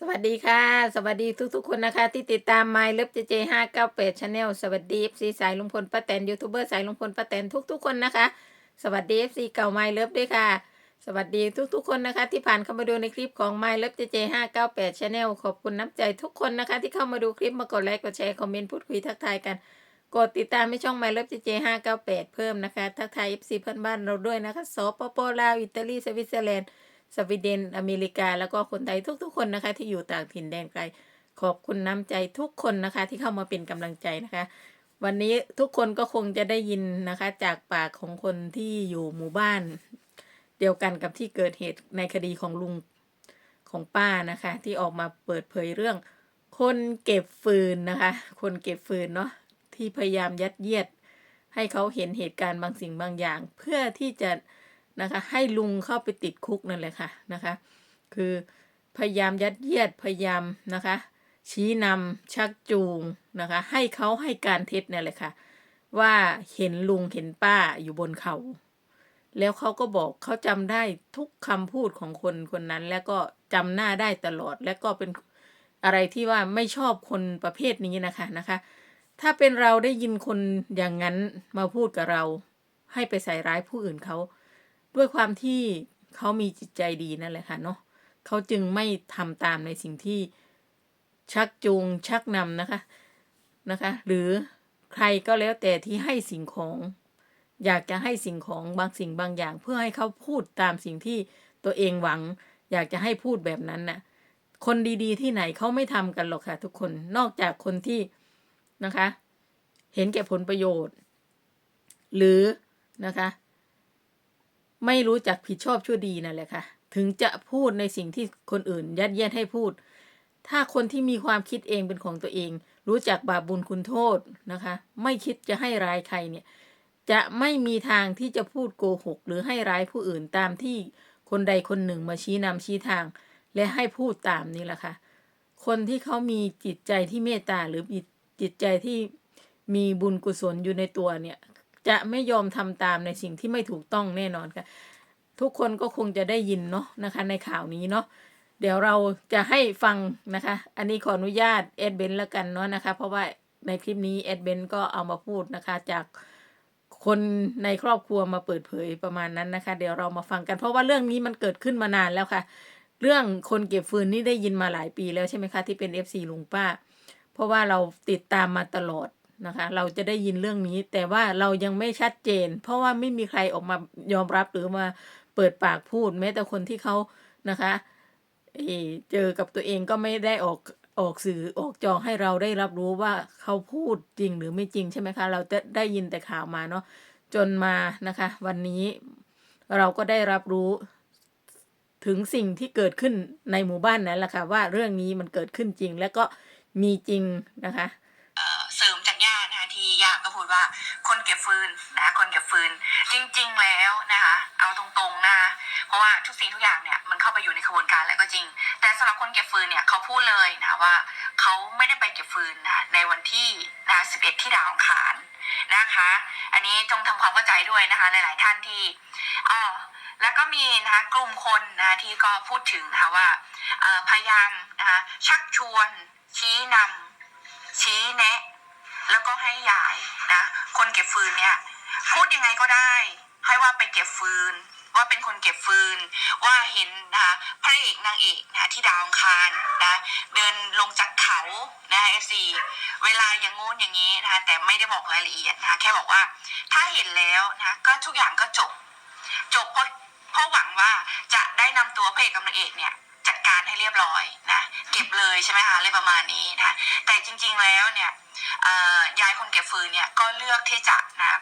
สวัสดีค่ะ สวัสดีทุกๆคนนะคะ ที่ติดตาม My Love JJ 598 Channel สวัสดี FC สายลุงพลป้าแตนยูทูบเบอร์สายลุงพลป้าแตนทุกๆคนนะคะ สวัสดี FC เก่า My Love ด้วยค่ะ สวัสดีทุกๆคนนะคะ ที่ผ่านเข้ามาดูในคลิปของ My Love JJ 598 Channel ขอบคุณน้ำใจทุกคนนะคะ ที่เข้ามาดูคลิปมากดไลค์กดแชร์คอมเมนต์พูดคุยทักทายกัน กดติดตามให้ช่อง My Love JJ 598 เพิ่มนะคะ ทักทาย FC เพื่อนบ้านเราด้วยนะคะสปปลาวอิตาลีสวิตเซอร์แลนด์ สวีเดนอเมริกา แล้วก็คนไทยทุกๆคนนะคะ ที่อยู่ต่างถิ่นแดนไกล ขอบคุณน้ำใจทุกคนนะคะ ที่เข้ามาเป็นกำลังใจนะคะ วันนี้ทุกคนก็คงจะได้ยินนะคะ จากปากของคนที่อยู่หมู่บ้าน เดียวกันกับที่เกิดเหตุในคดีของลุงของป้านะคะ ที่ออกมาเปิดเผยเรื่อง คนเก็บฟืนนะคะ คนเก็บฟืนเนาะที่พยายามยัดเยียด ให้เขาเห็นเหตุการณ์บางสิ่งบางอย่าง เพื่อที่จะ นะคะ ให้ลุงเข้าไปติดคุกนั่นแหละค่ะนะคะ คือพยายามยัดเยียดพยายามนะคะ ชี้นำชักจูงนะคะ ให้เขาให้การเท็จนี่ยแหละค่ะ ว่าเห็นลุงเห็นป้าอยู่บนเขา แล้วเขาก็บอกเขาจำได้ทุกคำพูดของคนคนนั้น แล้วก็จำหน้าได้ตลอดและก็เป็นอะไรที่ว่าไม่ชอบคนประเภทนี้นะคะนะคะ ถ้าเป็นเราได้ยินคนอย่างนั้นมาพูดกับเรา ให้ไปใส่ร้ายผู้อื่นเขา ด้วยความที่เขามีจิตใจดีนั่นแหละค่ะเนาะเขาจึงไม่ทำตามในสิ่งที่ชักจูงชักนำนะคะนะคะ หรือใครก็แล้วแต่ที่ให้สิ่งของ อยากจะให้สิ่งของบางสิ่งบางอย่าง เพื่อให้เขาพูดตามสิ่งที่ตัวเองหวัง อยากจะให้พูดแบบนั้นน่ะ คนดีๆ ที่ไหนเขาไม่ทำกันหรอกค่ะ ทุกคนนอกจากคนที่นะคะ เห็นแก่ผลประโยชน์ หรือนะคะ ไม่รู้จักผิดชอบชั่วดีนั่นแหละค่ะ ถึงจะพูดในสิ่งที่คนอื่นยัดเยียดให้พูด ถ้าคนที่มีความคิดเองเป็นของตัวเอง รู้จักบาปบุญคุณโทษนะคะ ไม่คิดจะให้ร้ายใครเนี่ย จะไม่มีทางที่จะพูดโกหก หรือให้ร้ายผู้อื่นตามที่คนใดคนหนึ่งมาชี้นำชี้ทาง และให้พูดตามนี่แหละค่ะ คนที่เขามีจิตใจที่เมตตาหรือจิตใจที่มีบุญกุศลอยู่ในตัวเนี่ย จะไม่ยอมทำตามในสิ่งที่ไม่ถูกต้องแน่นอนค่ะ ทุกคนก็คงจะได้ยินเนาะนะคะ ในข่าวนี้เนาะเดี๋ยวเราจะให้ฟังนะคะ อันนี้ขออนุญาตเอ็ดเบนแล้วกันเนาะนะคะ เพราะว่าในคลิปนี้เอ็ดเบนก็เอามาพูดนะคะ จากคนในครอบครัวมาเปิดเผยประมาณนั้นนะคะ เดี๋ยวเรามาฟังกันเพราะว่าเรื่องนี้มันเกิดขึ้นมานานแล้วค่ะ เรื่องคนเก็บฟืนนี่ได้ยินมาหลายปีแล้วใช่ไหมคะที่เป็น FC ลุงป้า เพราะว่าเราติดตามมาตลอด นะคะ เราจะได้ยินเรื่องนี้ แต่ว่าเรายังไม่ชัดเจน เพราะว่าไม่มีใครออกมายอมรับหรือมาเปิดปากพูด แม้แต่คนที่เขานะคะเเจอกับตัวเองก็ไม่ได้ออกออกสื่อออกจอให้เราได้รับรู้ว่าเขาพูดจริงหรือไม่จริงใช่ไหมคะ เราจะได้ยินแต่ข่าวมาเนาะจนมานะคะ วันนี้เราก็ได้รับรู้ถึงสิ่งที่เกิดขึ้นในหมู่บ้านนั้นแหละค่ะว่าเรื่องนี้มันเกิดขึ้นจริง และก็มีจริงนะคะ ดว่าคนเก็บฟืนนะคนเก็บฟืนจริง ๆ แล้วนะคะ เอาตรงๆนะคะเพราะว่าทุกสิ่งทุกอย่างเนี่ยมันเข้าไปอยู่ในกระบวนการแล้วก็จริง แต่สำหรับคนเก็บฟืนเนี่ยเขาพูดเลยนะว่าเขาไม่ได้ไปเก็บฟืนนะในวันที่นะ11 ที่ดาวอังคารนะคะ อันนี้จงทำความเข้าใจด้วยนะคะหลายๆท่านที่อ๋อแล้วก็มีนะคะกลุ่มคนนะที่ก็พูดถึงนะคะว่าพยายามนะคะชักชวนชี้นำชี้แนะ แล้วก็ให้ยายนะคนเก็บฟืนเนี่ยพูดยังไงก็ได้ ให้ว่าไปเก็บฟืน ว่าเป็นคนเก็บฟืน ว่าเห็นนะคะพระเอกนางเอกนะที่ดาวคารนะเดินลงจากเขานะเอฟซีเวลาอย่างงู้นอย่างนี้นะคะแต่ไม่ได้บอกรายละเอียดนะคะแค่บอกว่าถ้าเห็นแล้วนะก็ทุกอย่างก็จบ จบเพราะเพราะหวังว่าจะได้นำตัวพระเอกกับนางเอกเนี่ย การให้เรียบร้อยนะเก็บเลยใช่ไหมคะอะไรประมาณนี้นะแต่จริงๆแล้วเนี่ยยายคนเก็บฟืนเนี่ยก็เลือกที่จะนะ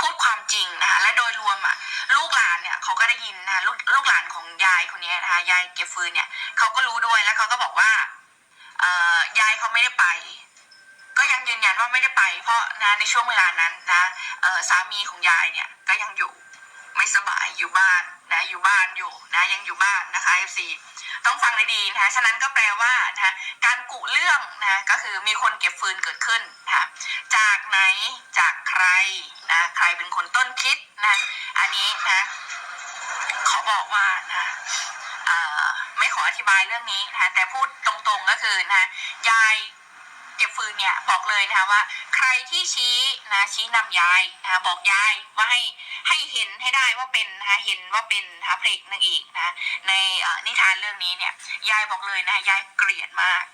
พูดความจริงนะคะและโดยรวมอะลูกหลานเนี่ยเขาก็ได้ยินนะลูกลูกหลานของยายคนนี้นะคะยายเก็บฟืนเนี่ยเขาก็รู้ด้วยแล้วเขาก็บอกว่าเอยายเขาไม่ได้ไป ก็ยังยืนยันว่าไม่ได้ไป เพราะนะในช่วงเวลานั้นนะเอสามีของยายเนี่ยก็ยังอยู่ไม่สบายอยู่บ้าน นะอยู่บ้านอยู่นะยังอยู่บ้านนะคะ FC ต้องฟังดีๆนะคะฉะนั้นก็แปลว่านะการกุเรื่องนะก็คือมีคนเก็บฟืนเกิดขึ้นนะคะจากไหนจากใครนะใครเป็นคนต้นคิดนะอันนี้นะขอบอกว่านะไม่ขออธิบายเรื่องนี้นะแต่พูดตรงๆก็คือนะยายเก็บฟืนเนี่ยบอกเลยนะคะว่า ใครที่ชี้นะชี้นำยายนะบอกยายว่าให้ ให้เห็นให้ได้ว่าเป็นนะคะเห็นว่าเป็นนะคะพระเอกนางเอกนะในเอ่อนิทานเรื่องนี้เนี่ยยายบอกเลยนะยายเกลียดมาก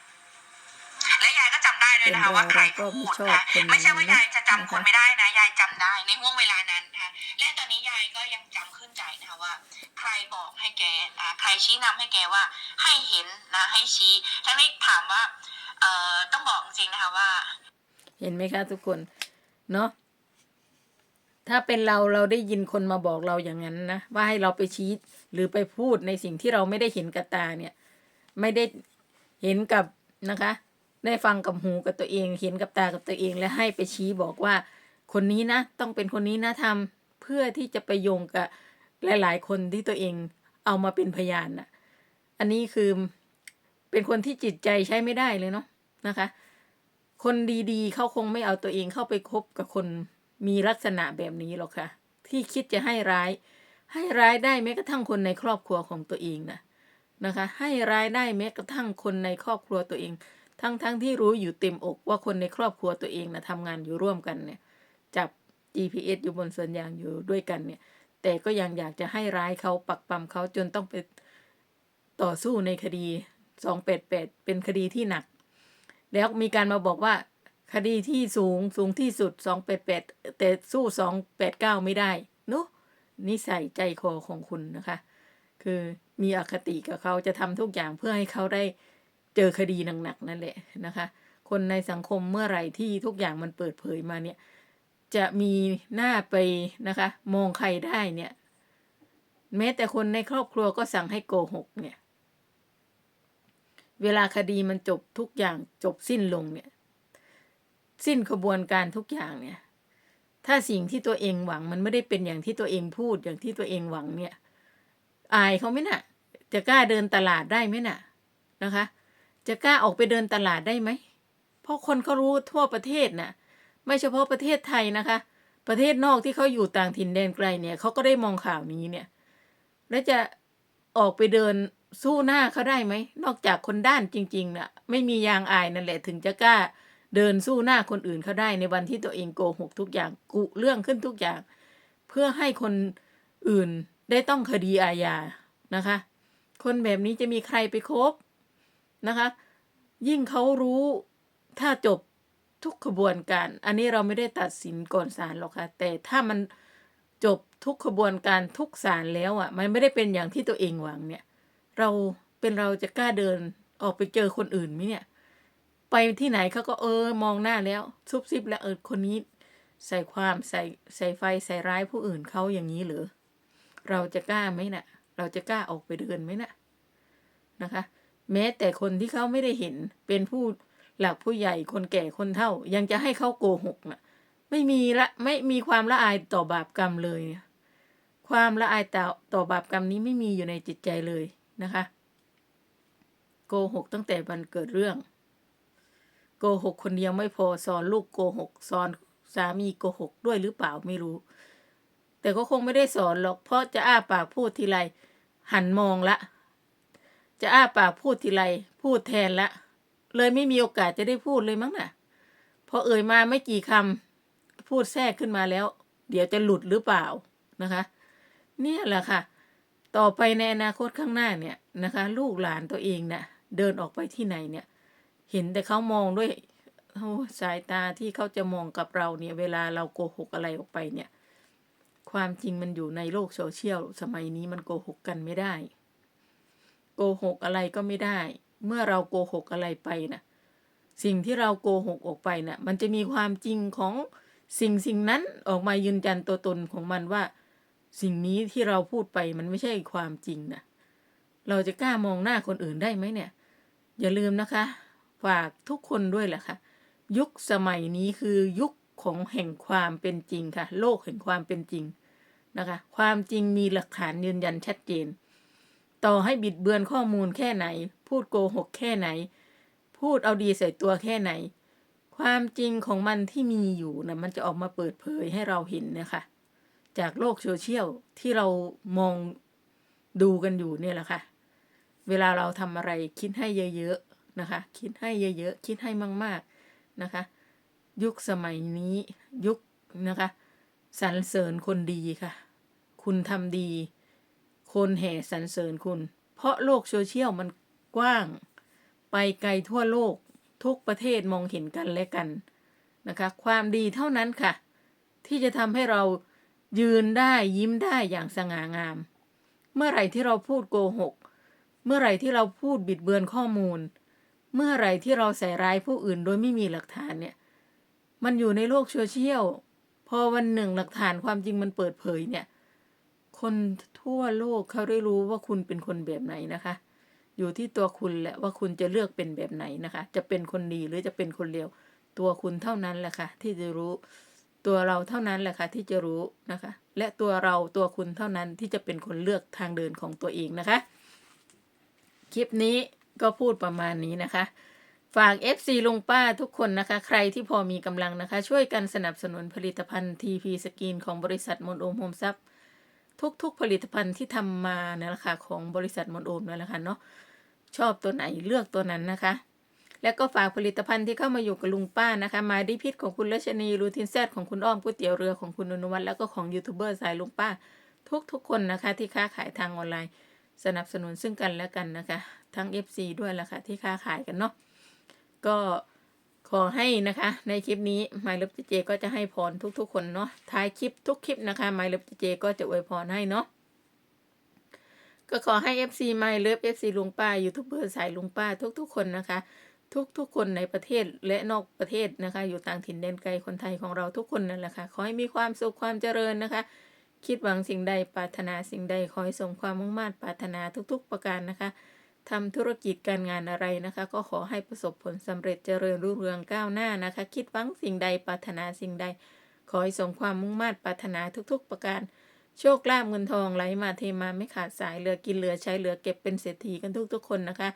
และยายก็จำได้ด้วยนะคะว่าใครพูดนะไม่ใช่ว่ายายจะจำคนไม่ได้นะยายจำได้ในห่วงเวลานั้นนะคะและตอนนี้ยายก็ยังจำขึ้นใจนะคะว่า ใครบอกให้แกอ่าใครชี้นำให้แกว่าให้เห็นนะให้ชี้ทั้งนี้ถามว่าเอ่อต้องบอกจริงๆนะคะว่า เห็นไหมคะทุกคนเนาะ ถ้าเป็นเราเราได้ยินคนมาบอกเราอย่างนั้นนะว่าให้เราไปชี้หรือไปพูดในสิ่งที่เราไม่ได้เห็นกับตาเนี่ย ไม่ได้เห็นกับนะคะ ได้ฟังกับหูกับตัวเอง เห็นกับตากับตัวเอง และให้ไปชี้บอกว่า คนนี้นะ ต้องเป็นคนนี้นะทำเพื่อที่จะไปโยงกับหลาย ๆ คนที่ตัวเองเอามาเป็นพยานน่ะ อันนี้คือเป็นคนที่จิตใจใช้ไม่ได้เลยเนาะนะคะ คนดีๆเขาคงไม่เอาตัวเองเข้าไปคบกับคน มีลักษณะแบบนี้หรอกค่ะ ที่คิดจะให้ร้าย ให้ร้ายได้แม้กระทั่งคนในครอบครัวของตัวเองนะนะคะ ให้ร้ายได้แม้กระทั่งคนในครอบครัวตัวเอง ทั้งๆทที่รู้อยู่เต็มอกว่าคนในครอบครัวตัวเองนะทำงานอยู่ร่วมกันเนี่ยจับ GPS อยู่บนสวนยางอยู่ด้วยกันเนี่ย แต่ก็ยังอยากจะให้ร้ายเขาปักปั๊มเขาจนต้องไปต่อสู้ในคดี 288 เป็นคดีที่หนัก แล้วมีการมาบอกว่า คดีที่สูงสูงที่สุด288แปดแปดแต่สู้289ไม่ได้เนาะนิสัยใจคอของคุณนะคะ คือมีอคติกับเขาจะทำทุกอย่างเพื่อให้เขาได้เจอคดีหนักๆนั่นแหละนะคะ คนในสังคมเมื่อไหร่ที่ทุกอย่างมันเปิดเผยมาเนี่ย จะมีหน้าไปนะคะ มองใครได้เนี่ยแม้แต่คนในครอบครัวก็สั่งให้โกหกเนี่ย เวลาคดีมันจบทุกอย่างจบสิ้นลงเนี่ย สิ้นขบวนการทุกอย่างเนี่ย ถ้าสิ่งที่ตัวเองหวังมันไม่ได้เป็นอย่างที่ตัวเองพูดอย่างที่ตัวเองหวังเนี่ย อายเขาไหมน่ะ จะกล้าเดินตลาดได้ไหมน่ะนะคะ จะกล้าออกไปเดินตลาดได้ไหมเพราะคนเขารู้ทั่วประเทศน่ะ ไม่เฉพาะประเทศไทยนะคะ ประเทศนอกที่เขาอยู่ต่างถิ่นแดนไกลเนี่ยเขาก็ได้มองข่าวนี้เนี่ย แล้วจะออกไปเดินสู้หน้าเขาได้ไหมนอกจากคนด้านจริงๆน่ะ ไม่มียางอายนั่นแหละถึงจะกล้า เดินสู้หน้าคนอื่นเขาได้ในวันที่ตัวเองโกหกทุกอย่างกุเรื่องขึ้นทุกอย่าง เพื่อให้คนอื่นได้ต้องคดีอาญานะคะ คนแบบนี้จะมีใครไปคบนะคะ ยิ่งเขารู้ถ้าจบทุกขบวนการ อันนี้เราไม่ได้ตัดสินก่อนศาลหรอกค่ะ แต่ถ้ามันจบทุกขบวนการทุกศาลแล้วอะ มันไม่ได้เป็นอย่างที่ตัวเองหวังเนี่ย เราเป็นเราจะกล้าเดินออกไปเจอคนอื่นไหมเนี่ย ไปที่ไหนเขาก็เออมองหน้าแล้วซุบซิบแล้วเออคนนี้ ใส่ความใส่ใส่ไฟใส่ร้ายผู้อื่นเขาอย่างนี้หรือ เราจะกล้าไหมน่ะ เราจะกล้าออกไปเดินไหมน่ะนะคะ แม้แต่คนที่เขาไม่ได้เห็นเป็นผู้หลักผู้ใหญ่คนแก่คนเฒ่า ยังจะให้เขาโกหกน่ะ ไม่มีละไม่มีความละอายต่อบาปกรรมเลย ความละอายต่อต่อบาปกรรมนี้ไม่มีอยู่ในจิตใจเลยนะคะ โกหกตั้งแต่วันเกิดเรื่อง โกหกคนเดียวไม่พอสอนลูกโกหกสอนสามีโกหกด้วยหรือเปล่าไม่รู้ แต่ก็คงไม่ได้สอนหรอก เพราะจะอ้าปากพูดทีไรหันมองละ จะอ้าปากพูดทีไรพูดแทนละ เลยไม่มีโอกาสจะได้พูดเลยมั้งน่ะพอเอ่ยมาไม่กี่คำพูดแทรกขึ้นมาแล้ว เดี๋ยวจะหลุดหรือเปล่านะคะ เนี่ยแหละค่ะ ต่อไปในอนาคตข้างหน้าเนี่ยนะคะ ลูกหลานตัวเองเนี่ยเดินออกไปที่ไหนเนี่ย เห็นแต่เขามองด้วยสายตาที่เขาจะมองกับเราเนี่ย เวลาเราโกหกอะไรออกไปเนี่ย ความจริงมันอยู่ในโลกโซเชียลสมัยนี้มันโกหกกันไม่ได้ โกหกอะไรก็ไม่ได้ เมื่อเราโกหกอะไรไปน่ะ สิ่งที่เราโกหกออกไปน่ะ มันจะมีความจริงของสิ่งสิ่งนั้นออกมายืนยันตัวตนของมันว่า สิ่งนี้ที่เราพูดไปมันไม่ใช่ความจริงนะเราจะกล้ามองหน้าคนอื่นได้ไหมเนี่ย อย่าลืมนะคะ ฝากทุกคนด้วยแหละค่ะ ยุคสมัยนี้คือยุคของแห่งความเป็นจริงค่ะ โลกแห่งความเป็นจริงนะคะ ความจริงมีหลักฐานยืนยันชัดเจน ต่อให้บิดเบือนข้อมูลแค่ไหน พูดโกหกแค่ไหน พูดเอาดีใส่ตัวแค่ไหน ความจริงของมันที่มีอยู่นะมันจะออกมาเปิดเผยให้เราเห็นนะคะจากโลกโซเชียลที่เรามองดูกันอยู่เนี่ยแหละค่ะ เวลาเราทำอะไรคิดให้เยอะ นะคะ คิดให้เยอะๆ คิดให้มากๆนะคะ ยุคสมัยนี้ยุคนะคะสรรเสริญคนดีค่ะ คุณทำดี คนแห่สรรเสริญคุณ เพราะโลกโซเชียลมันกว้าง ไปไกลทั่วโลกทุกประเทศมองเห็นกันและกันนะคะ ความดีเท่านั้นค่ะ ที่จะทำให้เรายืนได้ยิ้มได้อย่างสง่างาม เมื่อไหร่ที่เราพูดโกหก เมื่อไหร่ที่เราพูดบิดเบือนข้อมูล เมื่อไหร่ที่เราใส่ร้ายผู้อื่นโดยไม่มีหลักฐานเนี่ย มันอยู่ในโลกโซเชียล พอวันหนึ่งหลักฐานความจริงมันเปิดเผยเนี่ย คนทั่วโลกเขาได้รู้ว่าคุณเป็นคนแบบไหนนะคะ อยู่ที่ตัวคุณแหละว่าคุณจะเลือกเป็นแบบไหนนะคะ จะเป็นคนดีหรือจะเป็นคนเลว ตัวคุณเท่านั้นแหละค่ะ ที่จะรู้ ตัวเราเท่านั้นแหละค่ะ ที่จะรู้นะคะ และตัวเราตัวคุณเท่านั้นที่จะเป็นคนเลือกทางเดินของตัวเองนะคะ คลิปนี้ ก็พูดประมาณนี้นะคะ ฝาก FC ลุงป้าทุกคนนะคะ ใครที่พอมีกำลังนะคะ ช่วยกันสนับสนุนผลิตภัณฑ์ TP สกินของบริษัทมนโอมโฮมซับทุกๆผลิตภัณฑ์ที่ทำมาเนี่ยแหละค่ะของบริษัทมนโอมนั่นแหละค่ะเนาะชอบตัวไหนเลือกตัวนั้นนะคะ แล้วก็ฝากผลิตภัณฑ์ที่เข้ามาอยู่กับลุงป้านะคะ มาดิพิษของคุณรัชนีรูทินแซดของคุณอ้อมก๋วยเตี๋ยวเรือของคุณอนุวัฒน์แล้วก็ของยูทูบเบอร์สายลุงป้า ทุกๆคนนะคะที่ค้าขายทางออนไลน์ สนับสนุนซึ่งกันและกันนะคะทั้ง FC ด้วยล่ะค่ะที่ค้าขายกันเนาะก็ขอให้นะคะ ในคลิปนี้ My Love JJ ก็จะให้พรทุกๆ คนเนาะท้ายคลิปทุกคลิปนะคะ My Love JJ ก็จะอวยพรให้เนาะก็ขอให้ FC My Love FC ลุงป้ายูทูบเบอร์สายลุงป้าทุกๆ คนนะคะ ทุกๆ คนในประเทศและนอกประเทศนะคะ อยู่ต่างถิ่นแดนไกลคนไทยของเราทุกคนนั่นแหละค่ะขอให้มีความสุขความเจริญนะคะ คิดหวังสิ่งใดปรารถนาสิ่งใดขอให้สมความมุ่งมั่นปรารถนาทุก ๆ ประการนะคะ ทำธุรกิจการงานอะไรนะคะ ก็ขอให้ประสบผลสำเร็จเจริญรุ่งเรืองก้าวหน้านะคะ คิดหวังสิ่งใดปรารถนาสิ่งใด ขอให้สมความมุ่งมั่นปรารถนาทุกๆ ประการ โชคลาภเงินทองไหลมาเทมาไม่ขาดสายเหลือกินเหลือใช้เหลือเก็บเป็นเศรษฐีกันทุกๆ คนนะคะ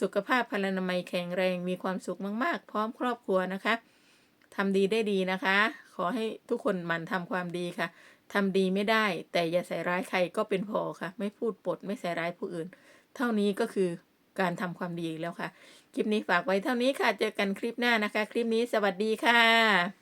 สุขภาพพลานามัยแข็งแรงมีความสุขมากๆ พร้อมครอบครัวนะคะทำดีได้ดีนะคะ ขอให้ทุกคนหมั่นทำความดีค่ะทำดีไม่ได้ แต่อย่าใส่ร้ายใครก็เป็นพอค่ะ ไม่พูดปดไม่ใส่ร้ายผู้อื่น เท่านี้ก็คือการทำความดีแล้วค่ะ คลิปนี้ฝากไว้เท่านี้ค่ะ เจอกันคลิปหน้านะคะ คลิปนี้สวัสดีค่ะ